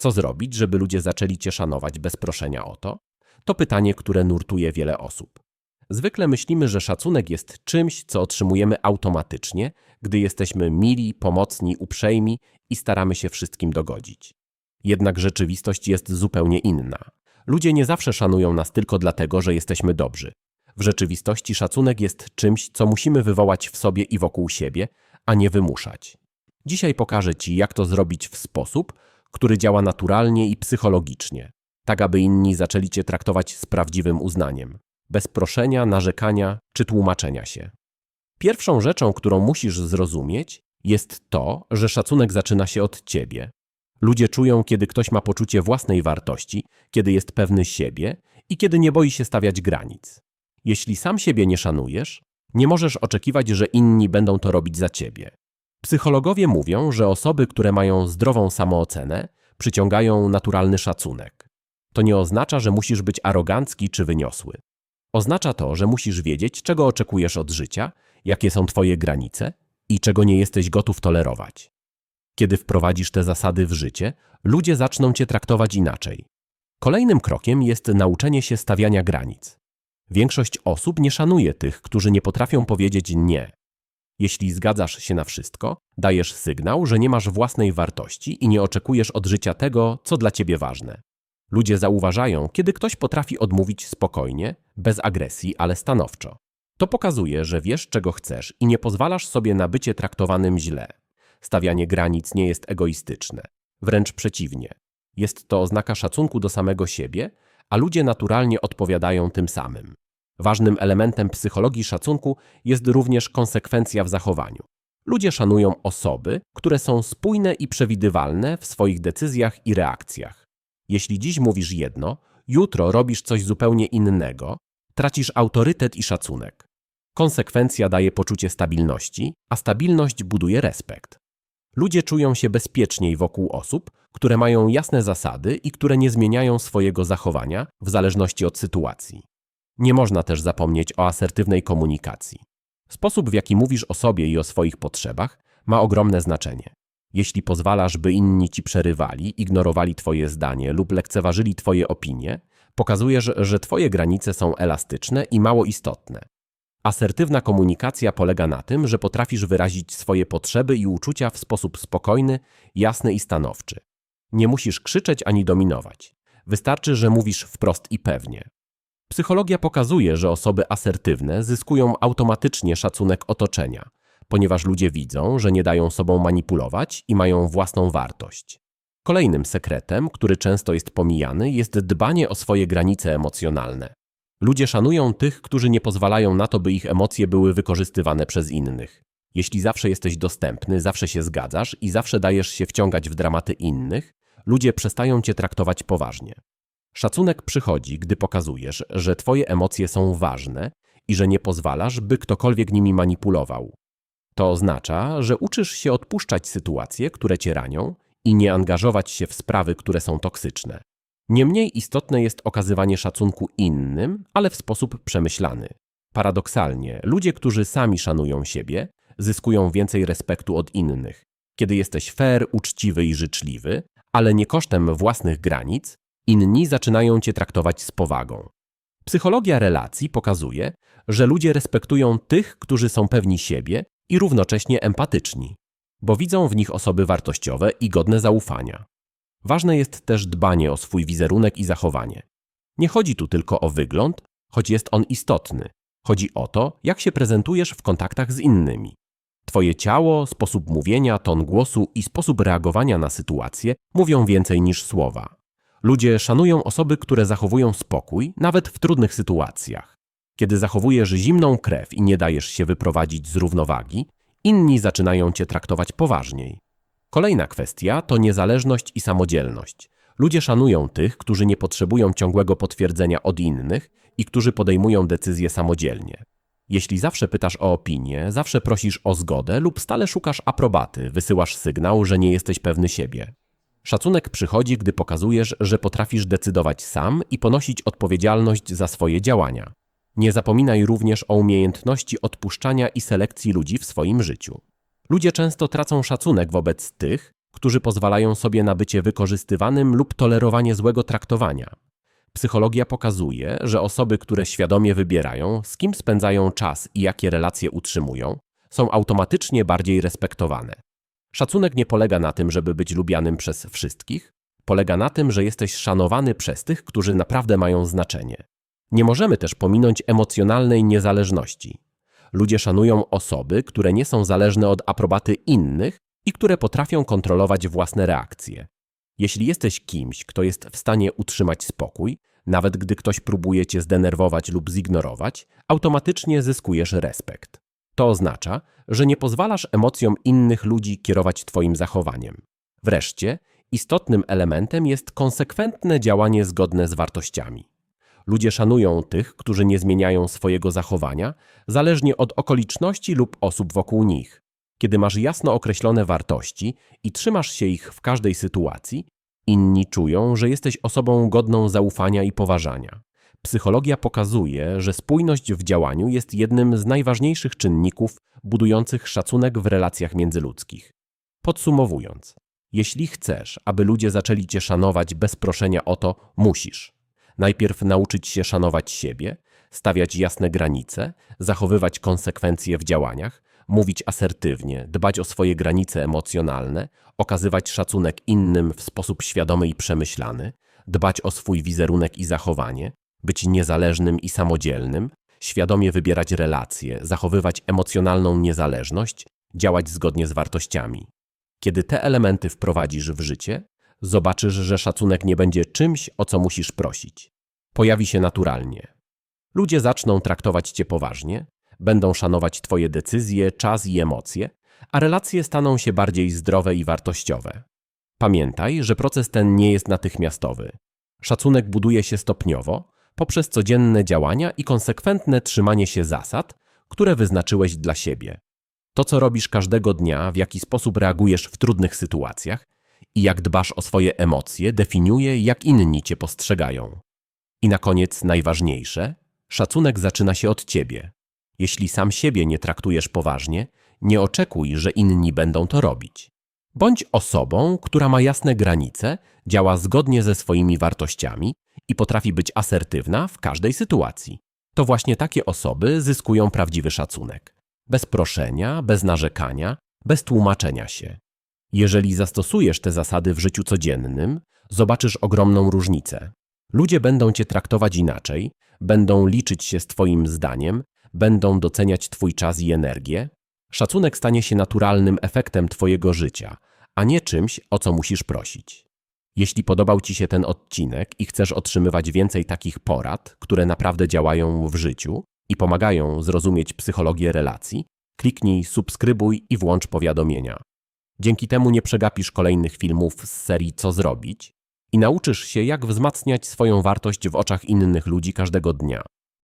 Co zrobić, żeby ludzie zaczęli cię szanować bez proszenia o to? To pytanie, które nurtuje wiele osób. Zwykle myślimy, że szacunek jest czymś, co otrzymujemy automatycznie, gdy jesteśmy mili, pomocni, uprzejmi i staramy się wszystkim dogodzić. Jednak rzeczywistość jest zupełnie inna. Ludzie nie zawsze szanują nas tylko dlatego, że jesteśmy dobrzy. W rzeczywistości szacunek jest czymś, co musimy wywołać w sobie i wokół siebie, a nie wymuszać. Dzisiaj pokażę Ci, jak to zrobić w sposób, który działa naturalnie i psychologicznie, tak aby inni zaczęli Cię traktować z prawdziwym uznaniem, bez proszenia, narzekania czy tłumaczenia się. Pierwszą rzeczą, którą musisz zrozumieć, jest to, że szacunek zaczyna się od Ciebie. Ludzie czują, kiedy ktoś ma poczucie własnej wartości, kiedy jest pewny siebie i kiedy nie boi się stawiać granic. Jeśli sam siebie nie szanujesz, nie możesz oczekiwać, że inni będą to robić za ciebie. Psychologowie mówią, że osoby, które mają zdrową samoocenę, przyciągają naturalny szacunek. To nie oznacza, że musisz być arogancki czy wyniosły. Oznacza to, że musisz wiedzieć, czego oczekujesz od życia, jakie są twoje granice i czego nie jesteś gotów tolerować. Kiedy wprowadzisz te zasady w życie, ludzie zaczną cię traktować inaczej. Kolejnym krokiem jest nauczenie się stawiania granic. Większość osób nie szanuje tych, którzy nie potrafią powiedzieć nie. Jeśli zgadzasz się na wszystko, dajesz sygnał, że nie masz własnej wartości i nie oczekujesz od życia tego, co dla ciebie ważne. Ludzie zauważają, kiedy ktoś potrafi odmówić spokojnie, bez agresji, ale stanowczo. To pokazuje, że wiesz, czego chcesz i nie pozwalasz sobie na bycie traktowanym źle. Stawianie granic nie jest egoistyczne. Wręcz przeciwnie. Jest to oznaka szacunku do samego siebie, a ludzie naturalnie odpowiadają tym samym. Ważnym elementem psychologii szacunku jest również konsekwencja w zachowaniu. Ludzie szanują osoby, które są spójne i przewidywalne w swoich decyzjach i reakcjach. Jeśli dziś mówisz jedno, jutro robisz coś zupełnie innego, tracisz autorytet i szacunek. Konsekwencja daje poczucie stabilności, a stabilność buduje respekt. Ludzie czują się bezpieczniej wokół osób, które mają jasne zasady i które nie zmieniają swojego zachowania w zależności od sytuacji. Nie można też zapomnieć o asertywnej komunikacji. Sposób, w jaki mówisz o sobie i o swoich potrzebach, ma ogromne znaczenie. Jeśli pozwalasz, by inni ci przerywali, ignorowali Twoje zdanie lub lekceważyli Twoje opinie, pokazujesz, że Twoje granice są elastyczne i mało istotne. Asertywna komunikacja polega na tym, że potrafisz wyrazić swoje potrzeby i uczucia w sposób spokojny, jasny i stanowczy. Nie musisz krzyczeć ani dominować. Wystarczy, że mówisz wprost i pewnie. Psychologia pokazuje, że osoby asertywne zyskują automatycznie szacunek otoczenia, ponieważ ludzie widzą, że nie dają sobą manipulować i mają własną wartość. Kolejnym sekretem, który często jest pomijany, jest dbanie o swoje granice emocjonalne. Ludzie szanują tych, którzy nie pozwalają na to, by ich emocje były wykorzystywane przez innych. Jeśli zawsze jesteś dostępny, zawsze się zgadzasz i zawsze dajesz się wciągać w dramaty innych, ludzie przestają cię traktować poważnie. Szacunek przychodzi, gdy pokazujesz, że twoje emocje są ważne i że nie pozwalasz, by ktokolwiek nimi manipulował. To oznacza, że uczysz się odpuszczać sytuacje, które cię ranią i nie angażować się w sprawy, które są toksyczne. Niemniej istotne jest okazywanie szacunku innym, ale w sposób przemyślany. Paradoksalnie, ludzie, którzy sami szanują siebie, zyskują więcej respektu od innych. Kiedy jesteś fair, uczciwy i życzliwy, ale nie kosztem własnych granic, inni zaczynają cię traktować z powagą. Psychologia relacji pokazuje, że ludzie respektują tych, którzy są pewni siebie i równocześnie empatyczni, bo widzą w nich osoby wartościowe i godne zaufania. Ważne jest też dbanie o swój wizerunek i zachowanie. Nie chodzi tu tylko o wygląd, choć jest on istotny. Chodzi o to, jak się prezentujesz w kontaktach z innymi. Twoje ciało, sposób mówienia, ton głosu i sposób reagowania na sytuacje mówią więcej niż słowa. Ludzie szanują osoby, które zachowują spokój, nawet w trudnych sytuacjach. Kiedy zachowujesz zimną krew i nie dajesz się wyprowadzić z równowagi, inni zaczynają cię traktować poważniej. Kolejna kwestia to niezależność i samodzielność. Ludzie szanują tych, którzy nie potrzebują ciągłego potwierdzenia od innych i którzy podejmują decyzje samodzielnie. Jeśli zawsze pytasz o opinię, zawsze prosisz o zgodę lub stale szukasz aprobaty, wysyłasz sygnał, że nie jesteś pewny siebie. Szacunek przychodzi, gdy pokazujesz, że potrafisz decydować sam i ponosić odpowiedzialność za swoje działania. Nie zapominaj również o umiejętności odpuszczania i selekcji ludzi w swoim życiu. Ludzie często tracą szacunek wobec tych, którzy pozwalają sobie na bycie wykorzystywanym lub tolerowanie złego traktowania. Psychologia pokazuje, że osoby, które świadomie wybierają, z kim spędzają czas i jakie relacje utrzymują, są automatycznie bardziej respektowane. Szacunek nie polega na tym, żeby być lubianym przez wszystkich, polega na tym, że jesteś szanowany przez tych, którzy naprawdę mają znaczenie. Nie możemy też pominąć emocjonalnej niezależności. Ludzie szanują osoby, które nie są zależne od aprobaty innych i które potrafią kontrolować własne reakcje. Jeśli jesteś kimś, kto jest w stanie utrzymać spokój, nawet gdy ktoś próbuje cię zdenerwować lub zignorować, automatycznie zyskujesz respekt. To oznacza, że nie pozwalasz emocjom innych ludzi kierować twoim zachowaniem. Wreszcie, istotnym elementem jest konsekwentne działanie zgodne z wartościami. Ludzie szanują tych, którzy nie zmieniają swojego zachowania, zależnie od okoliczności lub osób wokół nich. Kiedy masz jasno określone wartości i trzymasz się ich w każdej sytuacji, inni czują, że jesteś osobą godną zaufania i poważania. Psychologia pokazuje, że spójność w działaniu jest jednym z najważniejszych czynników budujących szacunek w relacjach międzyludzkich. Podsumowując, jeśli chcesz, aby ludzie zaczęli cię szanować bez proszenia o to, musisz. Najpierw nauczyć się szanować siebie, stawiać jasne granice, zachowywać konsekwencje w działaniach, mówić asertywnie, dbać o swoje granice emocjonalne, okazywać szacunek innym w sposób świadomy i przemyślany, dbać o swój wizerunek i zachowanie, być niezależnym i samodzielnym, świadomie wybierać relacje, zachowywać emocjonalną niezależność, działać zgodnie z wartościami. Kiedy te elementy wprowadzisz w życie, zobaczysz, że szacunek nie będzie czymś, o co musisz prosić. Pojawi się naturalnie. Ludzie zaczną traktować cię poważnie, będą szanować twoje decyzje, czas i emocje, a relacje staną się bardziej zdrowe i wartościowe. Pamiętaj, że proces ten nie jest natychmiastowy. Szacunek buduje się stopniowo, poprzez codzienne działania i konsekwentne trzymanie się zasad, które wyznaczyłeś dla siebie. To, co robisz każdego dnia, w jaki sposób reagujesz w trudnych sytuacjach i jak dbasz o swoje emocje, definiuje, jak inni cię postrzegają. I na koniec najważniejsze szacunek zaczyna się od ciebie. Jeśli sam siebie nie traktujesz poważnie, nie oczekuj, że inni będą to robić. Bądź osobą, która ma jasne granice, działa zgodnie ze swoimi wartościami i potrafi być asertywna w każdej sytuacji. To właśnie takie osoby zyskują prawdziwy szacunek. Bez proszenia, bez narzekania, bez tłumaczenia się. Jeżeli zastosujesz te zasady w życiu codziennym, zobaczysz ogromną różnicę. Ludzie będą cię traktować inaczej, będą liczyć się z Twoim zdaniem, będą doceniać Twój czas i energię. Szacunek stanie się naturalnym efektem Twojego życia, a nie czymś, o co musisz prosić. Jeśli podobał Ci się ten odcinek i chcesz otrzymywać więcej takich porad, które naprawdę działają w życiu i pomagają zrozumieć psychologię relacji, kliknij subskrybuj i włącz powiadomienia. Dzięki temu nie przegapisz kolejnych filmów z serii Co zrobić i nauczysz się, jak wzmacniać swoją wartość w oczach innych ludzi każdego dnia.